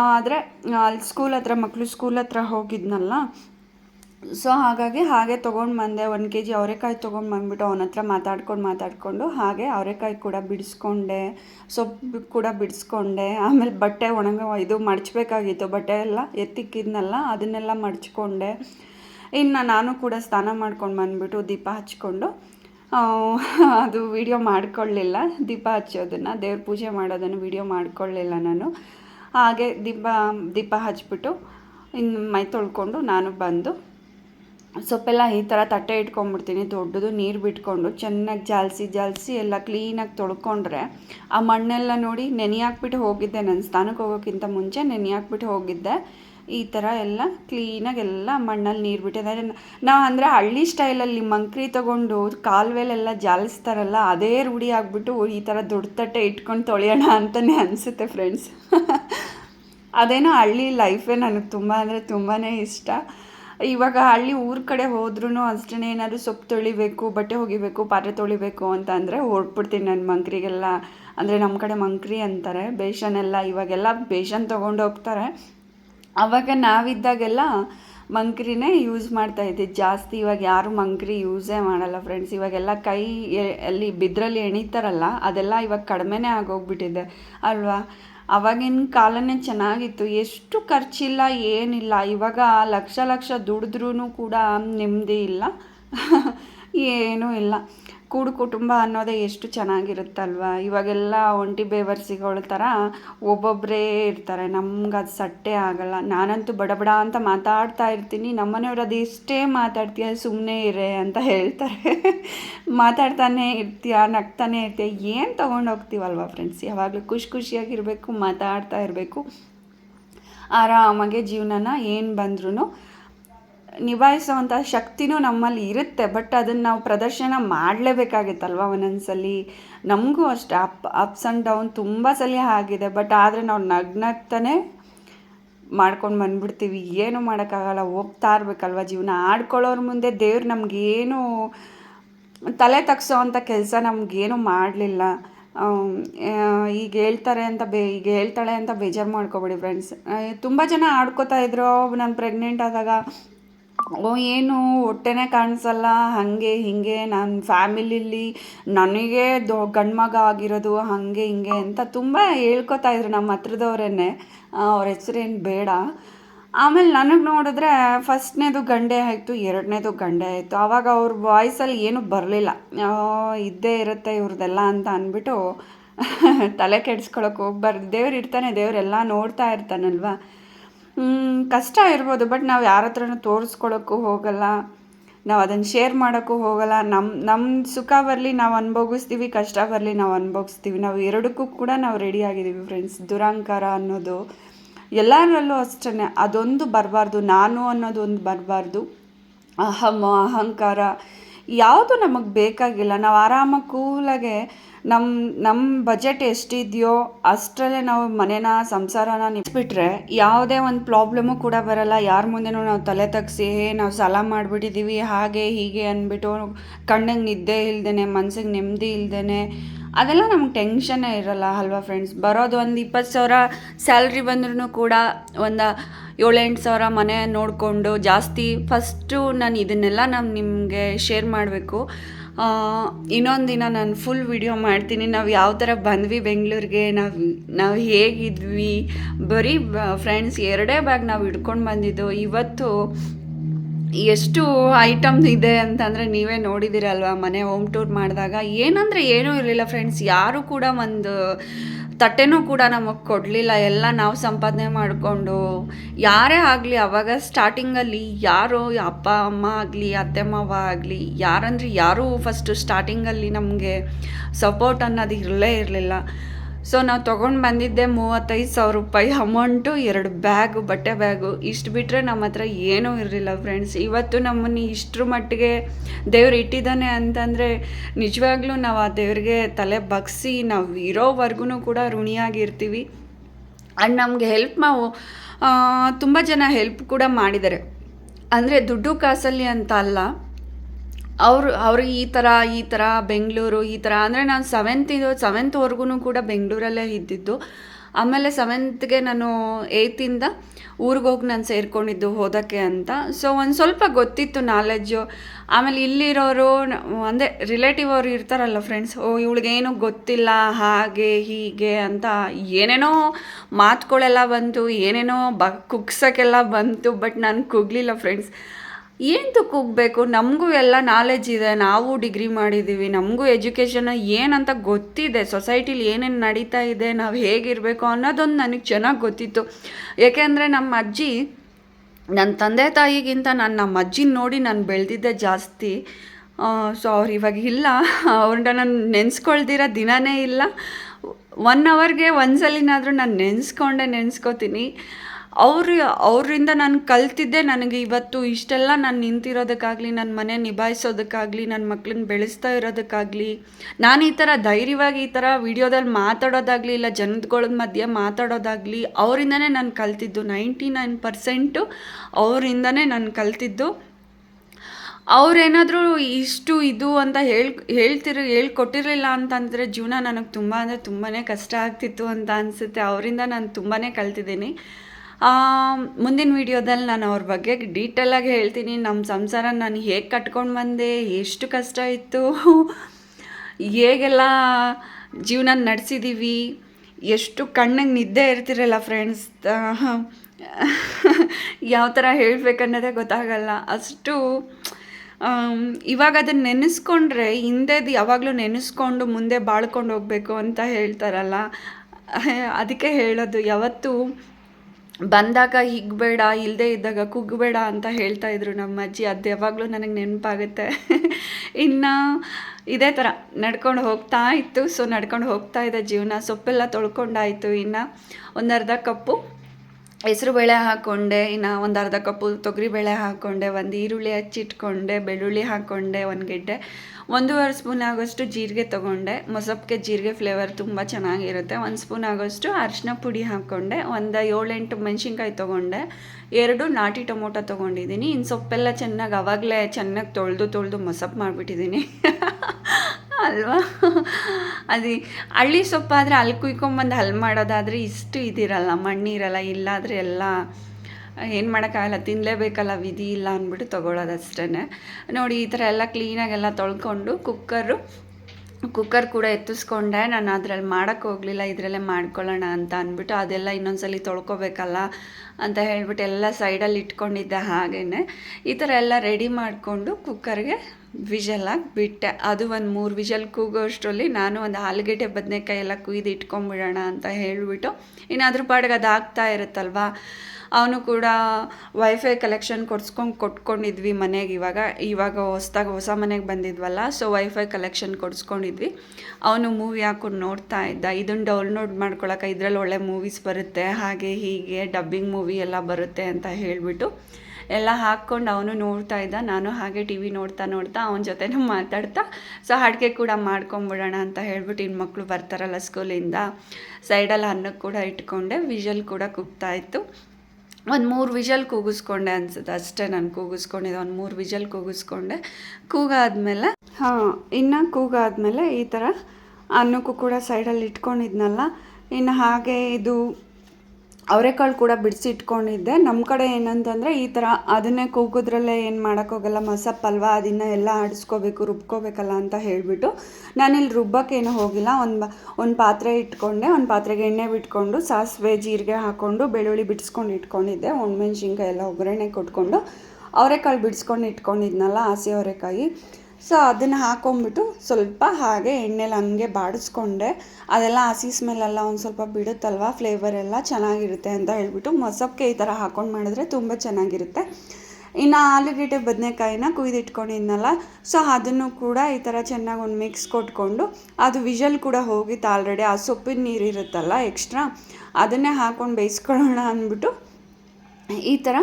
ಆದರೆ, ಅಲ್ಲಿ ಸ್ಕೂಲ್ ಹತ್ರ ಮಕ್ಕಳು ಸ್ಕೂಲ್ ಹತ್ರ ಹೋಗಿದ್ನಲ್ಲ ಸೊ ಹಾಗಾಗಿ ಹಾಗೆ ತೊಗೊಂಡು ಬಂದೆ. ಒಂದು ಕೆ ಜಿ ಅವರೆಕಾಯಿ ತೊಗೊಂಡು ಬಂದ್ಬಿಟ್ಟು ಅವನ ಹತ್ರ ಮಾತಾಡ್ಕೊಂಡು ಮಾತಾಡಿಕೊಂಡು ಹಾಗೆ ಅವರೆಕಾಯಿ ಕೂಡ ಬಿಡಿಸ್ಕೊಂಡೆ. ಸೊಪ್ಪು ಕೂಡ ಬಿಡಿಸ್ಕೊಂಡೆ. ಆಮೇಲೆ ಬಟ್ಟೆ ಒಣಗ, ಇದು ಮಡಚಬೇಕಾಗಿತ್ತು. ಬಟ್ಟೆ ಎಲ್ಲ ಎತ್ತಿಕ್ಕಿದ್ನಲ್ಲ, ಅದನ್ನೆಲ್ಲ ಮಡಚ್ಕೊಂಡೆ. ಇನ್ನು ನಾನು ಕೂಡ ಸ್ನಾನ ಮಾಡ್ಕೊಂಡು ಬಂದುಬಿಟ್ಟು ದೀಪ ಹಚ್ಕೊಂಡು ಅದು ವಿಡಿಯೋ ಮಾಡ್ಕೊಳ್ಳಿಲ್ಲ. ದೀಪ ಹಚ್ಚೋದನ್ನು, ದೇವ್ರ ಪೂಜೆ ಮಾಡೋದನ್ನು ವಿಡಿಯೋ ಮಾಡ್ಕೊಳ್ಳಿಲ್ಲ ನಾನು. ಹಾಗೆ ದೀಪ ದೀಪ ಹಚ್ಬಿಟ್ಟು ಇನ್ನು ಮೈ ತೊಳ್ಕೊಂಡು ನಾನು ಬಂದು, ಸೊಪ್ಪೆಲ್ಲ ಈ ಥರ ತಟ್ಟೆ ಇಟ್ಕೊಂಡ್ಬಿಡ್ತೀನಿ. ದೊಡ್ಡದು ನೀರು ಬಿಟ್ಕೊಂಡು ಚೆನ್ನಾಗಿ ಜಾಲಿಸಿ ಜಾಲಿಸಿ ಎಲ್ಲ ಕ್ಲೀನಾಗಿ ತೊಳ್ಕೊಂಡ್ರೆ, ಆ ಮಣ್ಣೆಲ್ಲ ನೋಡಿ ನೆನೆ ಹಾಕ್ಬಿಟ್ಟು ಹೋಗಿದ್ದೆ. ನಾನು ಸ್ನಾನಕ್ಕೆ ಹೋಗೋಕ್ಕಿಂತ ಮುಂಚೆ ನೆನೆ ಹಾಕ್ಬಿಟ್ಟು ಹೋಗಿದ್ದೆ. ಈ ಥರ ಎಲ್ಲ ಕ್ಲೀನಾಗಿ ಎಲ್ಲ ಮಣ್ಣಲ್ಲಿ ನೀರು ಬಿಟ್ಟಿದ್ದಾರೆ ನಾವು ಅಂದರೆ ಹಳ್ಳಿ ಸ್ಟೈಲಲ್ಲಿ ಮಂಕ್ರಿ ತೊಗೊಂಡು ಕಾಲುವೆಲೆಲ್ಲ ಜಾಲಿಸ್ತಾರಲ್ಲ, ಅದೇ ರೂಢಿ ಆಗಿಬಿಟ್ಟು ಈ ಥರ ದೊಡ್ಡ ತಟ್ಟೆ ಇಟ್ಕೊಂಡು ತೊಳೆಯೋಣ ಅಂತಲೇ ಅನಿಸುತ್ತೆ ಫ್ರೆಂಡ್ಸ್ ಅದೇನೋ ಹಳ್ಳಿ ಲೈಫೇ ನನಗೆ ತುಂಬ ಅಂದರೆ ತುಂಬಾ ಇಷ್ಟ. ಇವಾಗ ಹಳ್ಳಿ ಊರ ಕಡೆ ಹೋದ್ರೂ ಅಷ್ಟೇ ಏನಾದರೂ ಸೊಪ್ಪು ತೊಳಿಬೇಕು, ಬಟ್ಟೆ ಒಗಿಬೇಕು, ಪಾತ್ರೆ ತೊಳಿಬೇಕು ಅಂತ ಅಂದರೆ ಹೊರಟ್ಬಿಡ್ತೀನಿ ನನ್ನ ಮಂಕ್ರಿಗೆಲ್ಲ. ಅಂದರೆ ನಮ್ಮ ಕಡೆ ಮಂಕ್ರಿ ಅಂತಾರೆ, ಬೇಷನೆಲ್ಲ ಇವಾಗೆಲ್ಲ ಬೇಷನ್ ತೊಗೊಂಡು ಹೋಗ್ತಾರೆ. ಆವಾಗ ನಾವಿದ್ದಾಗೆಲ್ಲ ಮಂಕ್ರಿನೇ ಯೂಸ್ ಮಾಡ್ತಾ ಇದ್ದೆ. ಜಾಸ್ತಿ ಇವಾಗ ಯಾರು ಮಂಕ್ರಿ ಯೂಸೇ ಮಾಡಲ್ಲ ಫ್ರೆಂಡ್ಸ್ ಇವಾಗೆಲ್ಲ ಕೈ ಅಲ್ಲಿ ಬಿದ್ರಲ್ಲಿ ಎಣಿತಾರಲ್ಲ, ಅದೆಲ್ಲ ಇವಾಗ ಕಡಿಮೆನೇ ಆಗೋಗ್ಬಿಟ್ಟಿದೆ. ಅಲ್ವಾ? ಅವಾಗಿನ ಕಾಲನೇ ಚೆನ್ನಾಗಿತ್ತು. ಎಷ್ಟು ಖರ್ಚಿಲ್ಲ, ಏನಿಲ್ಲ. ಇವಾಗ ಲಕ್ಷ ಲಕ್ಷ ದುಡಿದ್ರೂ ಕೂಡ ನೆಮ್ಮದಿ ಇಲ್ಲ. [laughs] ಏನೂ ಇಲ್ಲ. ಕೂಡು ಕುಟುಂಬ ಅನ್ನೋದೇ ಎಷ್ಟು ಚೆನ್ನಾಗಿರುತ್ತಲ್ವ? ಇವಾಗೆಲ್ಲ ಒಂಟಿ ಬೇವರ್ಸಿಗಳ ಥರ ಒಬ್ಬೊಬ್ಬರೇ ಇರ್ತಾರೆ. ನಮ್ಗೆ ಅದು ಸಟ್ಟೆ ಆಗಲ್ಲ. ನಾನಂತೂ ಬಡಬಡ ಬಡ ಅಂತ ಮಾತಾಡ್ತಾ ಇರ್ತೀನಿ. ನಮ್ಮನೆಯವ್ರು ಅದು ಇಷ್ಟೇ ಮಾತಾಡ್ತೀಯ ಸುಮ್ಮನೆ ಇರೇ ಅಂತ ಹೇಳ್ತಾರೆ. ಮಾತಾಡ್ತಾನೆ ಇರ್ತೀಯ, ನಗ್ತಾನೆ ಇರ್ತೀಯ, ಏನು ತೊಗೊಂಡು ಹೋಗ್ತೀವಲ್ವ ಫ್ರೆಂಡ್ಸ್ ಯಾವಾಗಲೂ ಖುಷಿ ಖುಷಿಯಾಗಿರಬೇಕು, ಮಾತಾಡ್ತಾ ಇರಬೇಕು. ಆರಾಮಾಗೆ ಜೀವನನ ಏನು ಬಂದ್ರೂ ನಿಭಾಯಿಸುವಂಥ ಶಕ್ತಿನೂ ನಮ್ಮಲ್ಲಿ ಇರುತ್ತೆ. ಬಟ್ ಅದನ್ನು ನಾವು ಪ್ರದರ್ಶನ ಮಾಡಲೇಬೇಕಾಗಿತ್ತಲ್ವ ಒಂದೊಂದ್ಸಲಿ? ನಮಗೂ ಅಷ್ಟೆ. ಅಪ್ ಅಪ್ಸ್ ಆ್ಯಂಡ್ ಡೌನ್ ತುಂಬ ಸಲ ಆಗಿದೆ. ಬಟ್ ಆದರೆ ನಾವು ನಗ್ನಗ್ತಾನೆ ಮಾಡ್ಕೊಂಡು ಬಂದ್ಬಿಡ್ತೀವಿ. ಏನು ಮಾಡೋಕ್ಕಾಗಲ್ಲ. ಹೋಗ್ತಾ ಇರ್ಬೇಕಲ್ವ? ಜೀವನ ಆಡ್ಕೊಳ್ಳೋರ ಮುಂದೆ ದೇವ್ರು ನಮಗೇನು ತಲೆ ತಗ್ಸೋ ಅಂಥ ಕೆಲಸ ನಮಗೇನು ಮಾಡಲಿಲ್ಲ. ಈಗ ಹೇಳ್ತಾರೆ ಅಂತ ಬೇ, ಈಗ ಹೇಳ್ತಾಳೆ ಅಂತ ಬೇಜಾರು ಮಾಡ್ಕೊಬೇಡಿ ಫ್ರೆಂಡ್ಸ್ ತುಂಬ ಜನ ಆಡ್ಕೋತಾ ಇದ್ರು. ನಾನು ಪ್ರೆಗ್ನೆಂಟ್ ಆದಾಗ ಏನು ಹೊಟ್ಟೆನೇ ಕಾಣಿಸಲ್ಲ. ಹಾಗೆ ಹೀಗೆ ನನ್ನ ಫ್ಯಾಮಿಲಿಲಿ ನನಗೆ ದೊ ಗಂಡು ಮಗ ಆಗಿರೋದು ಹಾಗೆ ಹಿಂಗೆ ಅಂತ ತುಂಬ ಹೇಳ್ಕೊತಾ ಇದ್ರು ನಮ್ಮ ಹತ್ರದವ್ರೇ ಅವ್ರ ಹೆಸ್ರೇನು ಬೇಡ. ಆಮೇಲೆ ನನಗೆ ನೋಡಿದ್ರೆ ಫಸ್ಟ್ನೇದು ಗಂಡೆ ಆಯಿತು, ಎರಡನೇದು ಗಂಡೆ ಆಯಿತು. ಆವಾಗ ಅವ್ರ ವಾಯ್ಸಲ್ಲಿ ಏನೂ ಬರಲಿಲ್ಲ. ಇದ್ದೇ ಇರುತ್ತೆ ಇವ್ರದ್ದೆಲ್ಲ ಅಂತ ಅಂದ್ಬಿಟ್ಟು [laughs] ತಲೆ ಕೆಡ್ಸ್ಕೊಳಕ್ಕೆ ಹೋಗ್ಬಾರ್ದು. ದೇವ್ರು ಇರ್ತಾನೆ, ದೇವರೆಲ್ಲ ನೋಡ್ತಾ ಇರ್ತಾನಲ್ವ? ಕಷ್ಟ ಇರ್ಬೋದು ಬಟ್ ನಾವು ಯಾರ ಹತ್ರನೂ ತೋರಿಸ್ಕೊಳ್ಳೋಕ್ಕೂ ಹೋಗಲ್ಲ. ನಾವು ಅದನ್ನು ಶೇರ್ ಮಾಡೋಕ್ಕೂ ಹೋಗಲ್ಲ. ನಮ್ಮ ನಮ್ಮ ಸುಖ ಬರಲಿ ನಾವು ಅನುಭವಿಸ್ತೀವಿ ಕಷ್ಟ ಬರಲಿ ನಾವು ಅನುಭವಿಸ್ತೀವಿ ನಾವು ಎರಡಕ್ಕೂ ಕೂಡ ನಾವು ರೆಡಿ ಆಗಿದ್ದೀವಿ ಫ್ರೆಂಡ್ಸ್ ದುರಹಂಕಾರ ಅನ್ನೋದು ಎಲ್ಲರಲ್ಲೂ ಅಷ್ಟೇ ಅದೊಂದು ಬರಬಾರ್ದು. ನಾನು ಅನ್ನೋದು ಒಂದು ಬರಬಾರ್ದು. ಅಹಮ ಅಹಂಕಾರ ಯಾವುದು ನಮಗೆ ಬೇಕಾಗಿಲ್ಲ. ನಾವು ಆರಾಮಾಗಿ ಕೂಲಾಗೆ ನಮ್ಮ ನಮ್ಮ ಬಜೆಟ್ ಎಷ್ಟಿದೆಯೋ ಅಷ್ಟರಲ್ಲೇ ನಾವು ಮನೇನ, ಸಂಸಾರನ ನಿಲ್ಲಿಸ್ಬಿಟ್ರೆ ಯಾವುದೇ ಒಂದು ಪ್ರಾಬ್ಲಮ್ಮು ಕೂಡ ಬರಲ್ಲ. ಯಾರ ಮುಂದೆನೂ ನಾವು ತಲೆ ತಗ್ಸಿ ನಾವು ಸಾಲ ಮಾಡಿಬಿಟ್ಟಿದ್ದೀವಿ ಹಾಗೆ, ಹೀಗೆ, ಅಂದ್ಬಿಟ್ಟು ಕಣ್ಣಿಗೆ ನಿದ್ದೆ ಇಲ್ದೇನೆ, ಮನ್ಸಿಗೆ ನೆಮ್ಮದಿ ಇಲ್ದೇನೆ, ಅದೆಲ್ಲ ನಮ್ಗೆ ಟೆನ್ಷನ್ನೇ ಇರಲ್ಲ ಅಲ್ವಾ ಫ್ರೆಂಡ್ಸ್ ಬರೋದು ಒಂದು ಇಪ್ಪತ್ತು ಸಾವಿರ ಸ್ಯಾಲ್ರಿ ಬಂದ್ರೂ ಕೂಡ ಒಂದು ಏಳೆಂಟು ಸಾವಿರ ಮನೆ ನೋಡಿಕೊಂಡು ಜಾಸ್ತಿ ಫಸ್ಟು ನಾನು ಇದನ್ನೆಲ್ಲ ನಾನು ನಿಮಗೆ ಶೇರ್ ಮಾಡಬೇಕು. ಇನ್ನೊಂದು ದಿನ ನಾನು ಫುಲ್ ವಿಡಿಯೋ ಮಾಡ್ತೀನಿ. ನಾವು ಯಾವ ಥರ ಬಂದ್ವಿ ಬೆಂಗಳೂರಿಗೆ, ನಾವು ನಾವು ಹೇಗಿದ್ವಿ? ಬರೀ ಫ್ರೆಂಡ್ಸ್ ಎರಡೇ ಬ್ಯಾಗ್ ನಾವು ಇಟ್ಕೊಂಡು ಬಂದಿದ್ದು. ಇವತ್ತು ಎಷ್ಟು ಐಟಮ್ ಇದೆ ಅಂತಂದರೆ ನೀವೇ ನೋಡಿದ್ದೀರಲ್ವ ಮನೆ ಹೋಮ್ ಟೂರ್ ಮಾಡಿದಾಗ. ಏನಂದರೆ ಏನೂ ಇರಲಿಲ್ಲ ಫ್ರೆಂಡ್ಸ್ ಯಾರೂ ಕೂಡ ಒಂದು ತಟ್ಟೆನೂ ಕೂಡ ನಮಗೆ ಕೊಡಲಿಲ್ಲ. ಎಲ್ಲ ನಾವು ಸಂಪಾದನೆ ಮಾಡಿಕೊಂಡು. ಯಾರೇ ಆಗಲಿ, ಅವಾಗ ಸ್ಟಾರ್ಟಿಂಗಲ್ಲಿ ಯಾರು ಅಪ್ಪ, ಅಮ್ಮ ಆಗಲಿ, ಅತ್ತೆ, ಮಾವ ಆಗಲಿ, ಯಾರಂದ್ರೆ ಯಾರೂ ಫಸ್ಟು ಸ್ಟಾರ್ಟಿಂಗಲ್ಲಿ ನಮಗೆ ಸಪೋರ್ಟ್ ಅನ್ನೋದು ಇರಲೇ ಇರಲಿಲ್ಲ. ಸೊ ನಾವು ತೊಗೊಂಡು ಬಂದಿದ್ದೆ ಮೂವತ್ತೈದು ಸಾವಿರ ರೂಪಾಯಿ ಅಮೌಂಟು ಎರಡು ಬ್ಯಾಗು ಬಟ್ಟೆ ಬ್ಯಾಗು ಇಷ್ಟು ಬಿಟ್ಟರೆ ನಮ್ಮ ಹತ್ರ ಏನೂ ಇರಲಿಲ್ಲ ಫ್ರೆಂಡ್ಸ್ ಇವತ್ತು ನಮ್ಮನ್ನು ಇಷ್ಟರ ಮಟ್ಟಿಗೆ ದೇವ್ರು ಇಟ್ಟಿದ್ದಾನೆ ಅಂತಂದರೆ ನಿಜವಾಗ್ಲೂ ನಾವು ಆ ದೇವ್ರಿಗೆ ತಲೆ ಬಗ್ಸಿ ನಾವು ಇರೋವರೆಗೂ ಕೂಡ ಋಣಿಯಾಗಿರ್ತೀವಿ. ಆ್ಯಂಡ್ ನಮಗೆ ಹೆಲ್ಪ್ ನಾವು ತುಂಬ ಜನ ಹೆಲ್ಪ್ ಕೂಡ ಮಾಡಿದ್ದಾರೆ. ಅಂದರೆ ದುಡ್ಡು ಕಾಸಲ್ಲಿ ಅಂತ ಅಲ್ಲ ಅವರು ಅವ್ರಿಗೆ ಈ ಥರ ಈ ಥರ ಬೆಂಗಳೂರು ಈ ಥರ ಅಂದರೆ ನಾನು ಸೆವೆಂತ್ ಇದು ಸೆವೆಂತ್ವರೆಗೂ ಕೂಡ ಬೆಂಗಳೂರಲ್ಲೇ ಇದ್ದಿದ್ದು. ಆಮೇಲೆ ಸೆವೆಂತ್ಗೆ ನಾನು ಏಯ್ತಿಂದ ಊರಿಗೆ ಹೋಗಿ ನಾನು ಸೇರಿಕೊಂಡಿದ್ದು ಓದೋಕ್ಕೆ ಅಂತ. ಸೊ ಒಂದು ಸ್ವಲ್ಪ ಗೊತ್ತಿತ್ತು ನಾಲೆಡ್ಜು ಆಮೇಲೆ ಇಲ್ಲಿರೋರು, ಅಂದರೆ ರಿಲೇಟಿವ್ ಅವರು ಇರ್ತಾರಲ್ಲ ಫ್ರೆಂಡ್ಸ್ ಓ, ಇವಳಿಗೇನು ಗೊತ್ತಿಲ್ಲ, ಹಾಗೆ, ಹೀಗೆ ಅಂತ ಏನೇನೋ ಮಾತುಗಳೆಲ್ಲ ಬಂತು, ಏನೇನೋ ಬ, ಕುಗ್ಸೋಕ್ಕೆಲ್ಲ ಬಂತು ಬಟ್ ನಾನು ಕುಗ್ಲಿಲ್ಲ ಫ್ರೆಂಡ್ಸ್ ಏನು ಕುಗ್ಬೇಕು ನಮಗೂ ಎಲ್ಲ ನಾಲೆಜ್ ಇದೆ. ನಾವು ಡಿಗ್ರಿ ಮಾಡಿದ್ದೀವಿ ನಮಗೂ ಎಜುಕೇಷನ್ ಏನಂತ ಗೊತ್ತಿದೆ. ಸೊಸೈಟಿಲಿ ಏನೇನು ನಡೀತಾ ಇದೆ, ನಾವು ಹೇಗಿರಬೇಕು ಅನ್ನೋದೊಂದು ನನಗೆ ಚೆನ್ನಾಗಿ ಗೊತ್ತಿತ್ತು. ಏಕೆಂದರೆ ನಮ್ಮ ಅಜ್ಜಿ ನನ್ನ ತಂದೆ ತಾಯಿಗಿಂತ ನಾನು ನಮ್ಮ ಅಜ್ಜಿನ ನೋಡಿ ನಾನು ಬೆಳೆದಿದ್ದೆ ಜಾಸ್ತಿ. ಸೊ ಅವ್ರು ಇವಾಗ ಇಲ್ಲ. ಅವ್ರನ್ನ ನಾನು ನೆನೆಸ್ಕೊಳ್ದಿರೋ ದಿನವೇ ಇಲ್ಲ. ಒನ್ ಅವರ್ಗೆ ಒಂದ್ಸಲಿನಾದರೂ ನಾನು ನೆನೆಸ್ಕೊಂಡೆ, ನೆನೆಸ್ಕೋತೀನಿ. ಅವರು, ಅವರಿಂದ ನಾನು ಕಲ್ತಿದ್ದೆ, ನನಗೆ ಇವತ್ತು ಇಷ್ಟೆಲ್ಲ ನಾನು ನಿಂತಿರೋದಕ್ಕಾಗಲಿ ನನ್ನ ಮನೆ ನಿಭಾಯಿಸೋದಕ್ಕಾಗಲಿ ನನ್ನ ಮಕ್ಕಳನ್ನ ಬೆಳೆಸ್ತಾ ಇರೋದಕ್ಕಾಗಲಿ, ನಾನು ಈ ಥರ ಧೈರ್ಯವಾಗಿ ಈ ಥರ ವಿಡಿಯೋದಲ್ಲಿ ಮಾತಾಡೋದಾಗಲಿ, ಇಲ್ಲ ಜನಗಳ ಮಧ್ಯೆ ಮಾತಾಡೋದಾಗಲಿ, ಅವರಿಂದನೇ ನಾನು ಕಲ್ತಿದ್ದು. ನೈಂಟಿ ನೈನ್ ಪರ್ಸೆಂಟು ಅವರಿಂದನೇ ನಾನು ಕಲ್ತಿದ್ದು. ಅವ್ರೇನಾದರೂ ಇಷ್ಟು ಇದು ಅಂತ ಹೇಳಿ, ಹೇಳ್ತಿರೋ, ಹೇಳ್ಕೊಟ್ಟಿರಲಿಲ್ಲ ಅಂತಂದರೆ ಜೀವನ ನನಗೆ ತುಂಬ ಅಂದರೆ ತುಂಬಾ ಕಷ್ಟ ಆಗ್ತಿತ್ತು ಅಂತ ಅನಿಸುತ್ತೆ. ಅವರಿಂದ ನಾನು ತುಂಬಾ ಕಲ್ತಿದ್ದೀನಿ. ಮುಂದಿನ ವಿಡಿಯೋದಲ್ಲಿ ನಾನು ಅವ್ರ ಬಗ್ಗೆ ಡೀಟೇಲಾಗಿ ಹೇಳ್ತೀನಿ. ನಮ್ಮ ಸಂಸಾರ ನಾನು ಹೇಗೆ ಕಟ್ಕೊಂಡು ಬಂದೆ, ಎಷ್ಟು ಕಷ್ಟ ಇತ್ತು, ಹೇಗೆಲ್ಲ ಜೀವನ ನಡೆಸಿದ್ದೀವಿ ಎಷ್ಟು ಕಣ್ಣಿಗೆ ನಿದ್ದೆ ಇರ್ತಿರಲ್ಲ ಫ್ರೆಂಡ್ಸ್ ಯಾವ ಥರ ಹೇಳಬೇಕನ್ನೋದೇ ಗೊತ್ತಾಗಲ್ಲ. ಅಷ್ಟು ಇವಾಗ ಅದನ್ನು ನೆನೆಸ್ಕೊಂಡ್ರೆ, ಹಿಂದೆದು ಯಾವಾಗಲೂ ನೆನೆಸ್ಕೊಂಡು ಮುಂದೆ ಬಾಳ್ಕೊಂಡು ಹೋಗಬೇಕು ಅಂತ ಹೇಳ್ತಾರಲ್ಲ. ಅದಕ್ಕೆ ಹೇಳೋದು, ಯಾವತ್ತೂ ಬಂದಾಗ ಹಿಗ್ಬೇಡ ಇಲ್ಲದೆ ಇದ್ದಾಗ ಕುಗ್ಬೇಡ ಅಂತ ಹೇಳ್ತಾ ಇದ್ರು ನಮ್ಮ ಅಜ್ಜಿ. ಅದು ಯಾವಾಗಲೂ ನನಗೆ ನೆನಪಾಗುತ್ತೆ. ಇನ್ನು ಇದೇ ಥರ ನಡ್ಕೊಂಡು ಹೋಗ್ತಾ ಇತ್ತು. ಸೊ ನಡ್ಕೊಂಡು ಹೋಗ್ತಾ ಇದೆ ಜೀವನ ಸೊಪ್ಪೆಲ್ಲ ತೊಳ್ಕೊಂಡಾಯಿತು. ಇನ್ನು ಒಂದು ಅರ್ಧ ಕಪ್ಪು ಹೆಸರು ಬೇಳೆ ಹಾಕ್ಕೊಂಡೆ ಇನ್ನು ಒಂದು ಅರ್ಧ ಕಪ್ಪು ತೊಗರಿಬೇಳೆ ಹಾಕ್ಕೊಂಡೆ ಒಂದು ಈರುಳ್ಳಿ ಹಚ್ಚಿಟ್ಕೊಂಡೆ, ಬೆಳ್ಳುಳ್ಳಿ ಹಾಕ್ಕೊಂಡೆ ಒಂದು ಗೆಡ್ಡೆ. ಒಂದೂವರೆ ಸ್ಪೂನ್ ಆಗೋಷ್ಟು ಜೀರಿಗೆ ತೊಗೊಂಡೆ. ಮೊಸಪ್ಗೆ ಜೀರಿಗೆ ಫ್ಲೇವರ್ ತುಂಬ ಚೆನ್ನಾಗಿರುತ್ತೆ. ಒಂದು ಸ್ಪೂನ್ ಆಗೋಷ್ಟು ಅರಿಶಿನ ಪುಡಿ ಹಾಕ್ಕೊಂಡೆ ಒಂದು ಏಳೆಂಟು ಮೆಣಸಿನ್ಕಾಯಿ ತೊಗೊಂಡೆ. ಎರಡು ನಾಟಿ ಟೊಮೊಟೊ ತೊಗೊಂಡಿದ್ದೀನಿ ಇನ್ನು ಸೊಪ್ಪೆಲ್ಲ ಚೆನ್ನಾಗಿ ಅವಾಗಲೇ ಚೆನ್ನಾಗಿ ತೊಳೆದು ತೊಳೆದು ಮೊಸಪ್ಪು ಮಾಡಿಬಿಟ್ಟಿದ್ದೀನಿ [laughs] ಅಲ್ವಾ? ಅದು, ಹಳ್ಳಿ ಸೊಪ್ಪಾದರೆ ಅಲ್ಲಿ ಕುಯ್ಕೊಂಬಂದು ಹಲ್ ಮಾಡೋದಾದರೆ ಇಷ್ಟು ಇದಿರಲ್ಲ, ಮಣ್ಣಿರಲ್ಲ, ಇಲ್ಲಾದರೆ ಎಲ್ಲ ಏನು ಮಾಡೋಕ್ಕಾಗಲ್ಲ ತಿನ್ನಲೇಬೇಕಲ್ಲ ವಿಧಿ ಇಲ್ಲ ಅಂದ್ಬಿಟ್ಟು ತೊಗೊಳೋದಷ್ಟೇ ನೋಡಿ, ಈ ಥರ ಎಲ್ಲ ಕ್ಲೀನಾಗೆಲ್ಲ ತೊಳ್ಕೊಂಡು ಕುಕ್ಕರು, ಕುಕ್ಕರ್ ಕೂಡ ಎತ್ತಿಸ್ಕೊಂಡೆ. ನಾನು ಅದರಲ್ಲಿ ಮಾಡೋಕ್ಕೆ ಹೋಗಲಿಲ್ಲ, ಇದರಲ್ಲೇ ಮಾಡ್ಕೊಳ್ಳೋಣ ಅಂತ ಅಂದ್ಬಿಟ್ಟು ಅದೆಲ್ಲ ಇನ್ನೊಂದ್ಸಲಿ ತೊಳ್ಕೊಬೇಕಲ್ಲ ಅಂತ ಹೇಳ್ಬಿಟ್ಟು ಎಲ್ಲ ಸೈಡಲ್ಲಿ ಇಟ್ಕೊಂಡಿದ್ದೆ ಹಾಗೇ ಈ ಥರ ಎಲ್ಲ ರೆಡಿ ಮಾಡಿಕೊಂಡು ಕುಕ್ಕರ್ಗೆ ವಿಷಲಾಗಿ ಬಿಟ್ಟೆ. ಅದು ಒಂದು ಮೂರು ವಿಷಲ್ ಕೂಗೋಷ್ಟರಲ್ಲಿ ನಾನು ಒಂದು ಆಲೂಗೆಡ್ಡೆ ಬದನೆಕಾಯಿ ಎಲ್ಲ ಕುಯ್ದು ಇಟ್ಕೊಂಬಿಡೋಣ ಅಂತ ಹೇಳಿಬಿಟ್ಟು ಇನ್ನಾದ್ರೂ ಪಾಡಿಗೆ ಅದು ಆಗ್ತಾ ಇರುತ್ತಲ್ವಾ? ಅವನು ಕೂಡ ವೈಫೈ ಕಲೆಕ್ಷನ್ ಕೊಡ್ಸ್ಕೊಂಡು ಕೊಟ್ಕೊಂಡಿದ್ವಿ ಮನೆಗೆ ಇವಾಗ. ಇವಾಗ ಹೊಸ್ದಾಗಿ ಹೊಸ ಮನೆಗೆ ಬಂದಿದ್ವಲ್ಲ ಸೊ ವೈಫೈ ಕಲೆಕ್ಷನ್ ಕೊಡಿಸ್ಕೊಂಡಿದ್ವಿ. ಅವನು ಮೂವಿ ಹಾಕೊಂಡು ನೋಡ್ತಾ ಇದ್ದ? ಇದನ್ನು ಡೌನ್ಲೋಡ್ ಮಾಡ್ಕೊಳಕ್ಕೆ ಇದರಲ್ಲಿ ಒಳ್ಳೆ ಮೂವೀಸ್ ಬರುತ್ತೆ, ಹಾಗೆ ಹೀಗೆ ಡಬ್ಬಿಂಗ್ ಮೂವಿ ಎಲ್ಲ ಬರುತ್ತೆ ಅಂತ ಹೇಳಿಬಿಟ್ಟು ಎಲ್ಲ ಹಾಕ್ಕೊಂಡು ಅವನು ನೋಡ್ತಾ ಇದ್ದ. ನಾನು ಹಾಗೆ ಟಿ ವಿ ನೋಡ್ತಾ ನೋಡ್ತಾ ಅವನ ಜೊತೆನೂ ಮಾತಾಡ್ತಾ, ಸೊ ಅಡುಗೆ ಕೂಡ ಮಾಡ್ಕೊಂಬಿಡೋಣ ಅಂತ ಹೇಳ್ಬಿಟ್ಟು ಇನ್ನು ಮಕ್ಕಳು ಬರ್ತಾರಲ್ಲ ಸ್ಕೂಲಿಂದ. ಸೈಡಲ್ಲಿ ಅನ್ನಕ್ಕೆ ಕೂಡ ಇಟ್ಕೊಂಡೆ, ವಿಷಲ್ ಕೂಡ ಕುಗ್ತಾ ಇತ್ತು. ಒಂದು ಮೂರು ವಿಷಲ್ ಕೂಗಿಸ್ಕೊಂಡೆ ಅನ್ಸುತ್ತೆ. ಅಷ್ಟೇ ನಾನು ಕೂಗಿಸ್ಕೊಂಡಿದ್ದೆ. ಒಂದು ಮೂರು ವಿಷಲ್ ಕೂಗಿಸ್ಕೊಂಡೆ. ಕೂಗಾದ್ಮೇಲೆ, ಹಾಂ, ಇನ್ನು ಕೂಗಾದ್ಮೇಲೆ ಈ ಥರ ಅನ್ನಕ್ಕೂ ಕೂಡ ಸೈಡಲ್ಲಿ ಇಟ್ಕೊಂಡಿದ್ನಲ್ಲ. ಇನ್ನು ಹಾಗೆ ಇದು ಅವರೆಕಾಳು ಕೂಡ ಬಿಡಿಸಿ ಇಟ್ಕೊಂಡಿದ್ದೆ. ನಮ್ಮ ಕಡೆ ಏನಂತಂದರೆ ಈ ಥರ ಅದನ್ನೇ ಕೂಗೋದ್ರಲ್ಲೇ ಏನು ಮಾಡೋಕ್ಕೋಗಲ್ಲ ಮಸಪ್ಪಲ್ವ ಅದನ್ನು ಎಲ್ಲ ಆಡಿಸ್ಕೋಬೇಕು, ರುಬ್ಕೋಬೇಕಲ್ಲ ಅಂತ ಹೇಳಿಬಿಟ್ಟು ನಾನಿಲ್ಲಿ ರುಬ್ಬಕ್ಕೇನು ಹೋಗಿಲ್ಲ. ಒಂದು ಒಂದು ಪಾತ್ರೆ ಇಟ್ಕೊಂಡೆ. ಒಂದು ಪಾತ್ರೆಗೆ ಎಣ್ಣೆ ಬಿಟ್ಕೊಂಡು, ಸಾಸಿವೆ, ಜೀರಿಗೆ ಹಾಕ್ಕೊಂಡು ಬೆಳ್ಳುಳ್ಳಿ ಬಿಡಿಸ್ಕೊಂಡು ಇಟ್ಕೊಂಡಿದ್ದೆ. ಒಣಮೆಣ್ಸಿನ್ಕಾಯಿ ಎಲ್ಲ ಒಗ್ಗರಣೆ ಕೊಟ್ಕೊಂಡು ಅವರೆಕಾಳು ಬಿಡಿಸ್ಕೊಂಡು ಇಟ್ಕೊಂಡಿದ್ನಲ್ಲ ಹಸಿ ಅವರೆಕಾಯಿ ಸೊ ಅದನ್ನು ಹಾಕೊಂಬಿಟ್ಟು ಸ್ವಲ್ಪ ಹಾಗೆ ಎಣ್ಣೆಲಿ ಹಂಗೆ ಬಾಡಿಸ್ಕೊಂಡೆ. ಅದೆಲ್ಲ ಹಸಿ ಸ್ಮೆಲ್ಲೆಲ್ಲ ಒಂದು ಸ್ವಲ್ಪ ಬಿಡುತ್ತಲ್ವ? ಫ್ಲೇವರ್ ಎಲ್ಲ ಚೆನ್ನಾಗಿರುತ್ತೆ ಅಂತ ಹೇಳ್ಬಿಟ್ಟು ಮೊಸಕ್ಕೆ ಈ ಥರ ಹಾಕೊಂಡು ಮಾಡಿದ್ರೆ ತುಂಬ ಚೆನ್ನಾಗಿರುತ್ತೆ. ಇನ್ನು ಆಲೂಗಡ್ಡೆ ಬದನೆಕಾಯಿನ ಕುಯ್ದಿಟ್ಕೊಂಡಿದ್ನಲ್ಲ ಸೊ ಅದನ್ನು ಕೂಡ ಈ ಥರ ಚೆನ್ನಾಗಿ ಒಂದು ಮಿಕ್ಸ್ ಕೊಟ್ಕೊಂಡು, ಅದು ವಿಷಲ್ ಕೂಡ ಹೋಗಿತ್ತು ಆಲ್ರೆಡಿ ಆ ಸೊಪ್ಪಿನ ನೀರು ಇರುತ್ತಲ್ಲ ಎಕ್ಸ್ಟ್ರಾ ಅದನ್ನೇ ಹಾಕೊಂಡು ಬೇಯಿಸ್ಕೊಳ್ಳೋಣ ಅಂದ್ಬಿಟ್ಟು ಈ ಥರ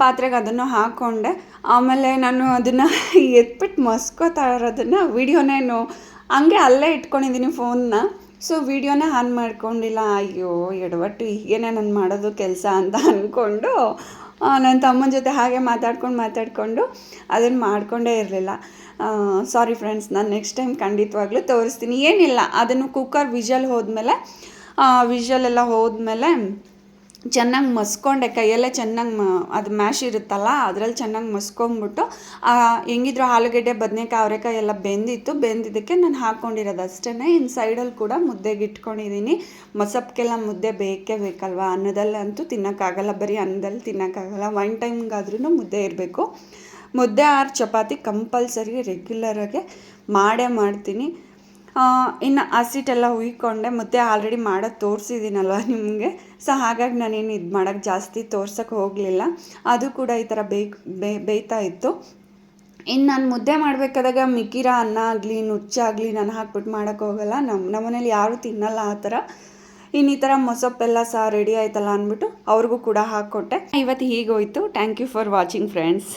ಪಾತ್ರೆಗೆ ಅದನ್ನು ಹಾಕ್ಕೊಂಡೆ ಆಮೇಲೆ ನಾನು ಅದನ್ನು ಎತ್ಬಿಟ್ಟು ಮಸ್ಕೋತಾ ಇರೋದನ್ನು ವೀಡಿಯೋನೇನು ಹಂಗೆ ಅಲ್ಲೇ ಇಟ್ಕೊಂಡಿದ್ದೀನಿ ಫೋನ್ನ ಸೊ ವೀಡಿಯೋನ ಆನ್ ಮಾಡ್ಕೊಂಡಿಲ್ಲ, ಅಯ್ಯೋ ಎಡವಟ್ಟು ಹೀಗೇನೆ ನಾನು ಮಾಡೋದು ಕೆಲಸ ಅಂತ ಅಂದ್ಕೊಂಡು ನನ್ನ ತಮ್ಮನ ಜೊತೆ ಹಾಗೆ ಮಾತಾಡ್ಕೊಂಡು ಮಾತಾಡಿಕೊಂಡು ಅದನ್ನು ಮಾಡಿಕೊಂಡೇ ಇರಲಿಲ್ಲ. ಸಾರಿ ಫ್ರೆಂಡ್ಸ್ ನಾನು ನೆಕ್ಸ್ಟ್ ಟೈಮ್ ಖಂಡಿತವಾಗ್ಲೂ ತೋರಿಸ್ತೀನಿ. ಏನಿಲ್ಲ, ಅದನ್ನು ಕುಕ್ಕರ್ ವಿಜಲ್ ಹೋದ್ಮೇಲೆ ವಿಷಲ್ ಎಲ್ಲ ಹೋದ್ಮೇಲೆ ಚೆನ್ನಾಗಿ ಮಸ್ಕೊಂಡೆ ಕೈಯಲ್ಲೇ ಚೆನ್ನಾಗಿ ಮ ಅದು ಮ್ಯಾಶ್ ಇರುತ್ತಲ್ಲ ಅದರಲ್ಲಿ ಚೆನ್ನಾಗಿ ಮಸ್ಕೊಂಬಿಟ್ಟು ಆ, ಹೆಂಗಿದ್ರು ಆಲೂಗಡ್ಡೆ ಬದನೆಕಾಯಿ ಅವರೆಕಾಯಿ ಎಲ್ಲ ಬೆಂದಿತ್ತು. ಬೆಂದಿದ್ದಕ್ಕೆ ನಾನು ಹಾಕ್ಕೊಂಡಿರೋದು ಅಷ್ಟೇ ಇನ್ನು ಸೈಡಲ್ಲಿ ಕೂಡ ಮುದ್ದೆಗೆ ಇಟ್ಕೊಂಡಿದ್ದೀನಿ ಮೊಸಪ್ಗೆಲ್ಲ ಮುದ್ದೆ ಬೇಕೇ ಬೇಕಲ್ವಾ? ಅನ್ನದಲ್ಲಿ ಅಂತೂ ತಿನ್ನೋಕ್ಕಾಗಲ್ಲ. ಬರೀ ಅನ್ನದಲ್ಲಿ ತಿನ್ನೋಕ್ಕಾಗಲ್ಲ. ಒನ್ ಟೈಮ್ಗಾದ್ರೂ ಮುದ್ದೆ ಇರಬೇಕು. ಮುದ್ದೆ ಆರು ಚಪಾತಿ ಕಂಪಲ್ಸರಿ ರೆಗ್ಯುಲರಾಗೆ ಮಾಡೇ ಮಾಡ್ತೀನಿ. ಇನ್ನು ಹಸಿಟ್ಟೆಲ್ಲ ಹುಯ್ಕೊಂಡೆ ಮುದ್ದೆ ಆಲ್ರೆಡಿ ಮಾಡೋದು ತೋರಿಸಿದ್ದೀನಲ್ವ ನಿಮಗೆ? ಸೊ ಹಾಗಾಗಿ ನಾನೇನು ಇದು ಮಾಡೋಕ್ಕೆ ಜಾಸ್ತಿ ತೋರ್ಸೋಕ್ಕೆ ಹೋಗಲಿಲ್ಲ. ಅದು ಕೂಡ ಈ ಥರ ಬೇಯ್ಕ್ ಬೇಯ್ತಾ ಇತ್ತು. ಇನ್ನು ನಾನು ಮುದ್ದೆ ಮಾಡಬೇಕಾದಾಗ ಮಿಕ್ಕಿರ, ಅನ್ನ ಆಗಲಿ ನುಚ್ಚಾಗಲಿ ನಾನು ಹಾಕ್ಬಿಟ್ಟು ಮಾಡೋಕ್ಕೆ ಹೋಗಲ್ಲ. ನಮ್ಮ ನಮ್ಮನೇಲಿ ಯಾರೂ ತಿನ್ನಲ್ಲ ಆ ಥರ ಇನ್ನು ಈ ಥರ ಮೊಸಪ್ಪೆಲ್ಲ ಸಹ ರೆಡಿ ಆಯ್ತಲ್ಲ ಅಂದ್ಬಿಟ್ಟು ಅವ್ರಿಗೂ ಕೂಡ ಹಾಕ್ಕೊಟ್ಟೆ ಇವತ್ತು ಹೀಗೋಯ್ತು thank you for watching friends